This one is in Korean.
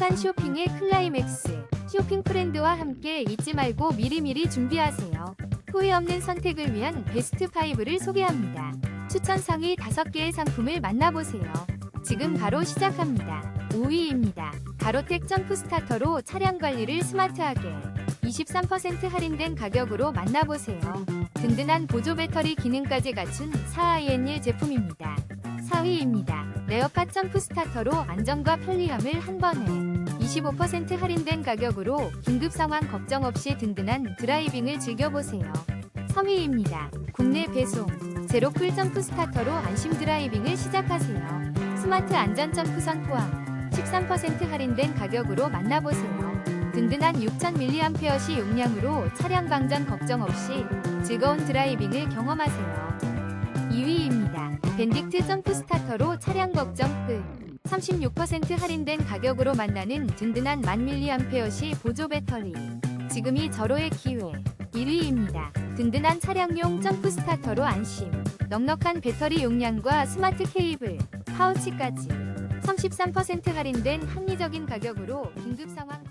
행복한 쇼핑의 클라이맥스. 쇼핑 프렌드와 함께 잊지 말고 미리미리 준비하세요. 후회 없는 선택을 위한 베스트 5를 소개합니다. 추천 상위 5개의 상품을 만나보세요. 지금 바로 시작합니다. 5위입니다. 가로텍 점프 스타터로 차량 관리를 스마트하게 23% 할인된 가격으로 만나보세요. 든든한 보조 배터리 기능까지 갖춘 4IN1 제품입니다. 4위입니다. 레어팟 점프 스타터로 안정과 편리함을 한 번에 25% 할인된 가격으로 긴급 상황 걱정 없이 든든한 드라이빙을 즐겨보세요. 3위입니다. 국내 배송 제로쿨 점프 스타터로 안심 드라이빙을 시작하세요. 스마트 안전 점프선 포함 13% 할인된 가격으로 만나보세요. 든든한 6000mAh 용량으로 차량 방전 걱정 없이 즐거운 드라이빙을 경험하세요. 2위입니다. 벤딕트 점프 스타터로 차량 걱정 끝. 36% 할인된 가격으로 만나는 든든한 1000mAh 보조 배터리. 지금이 절호의 기회. 1위입니다. 든든한 차량용 점프 스타터로 안심. 넉넉한 배터리 용량과 스마트 케이블, 파우치까지 33% 할인된 합리적인 가격으로 긴급 상황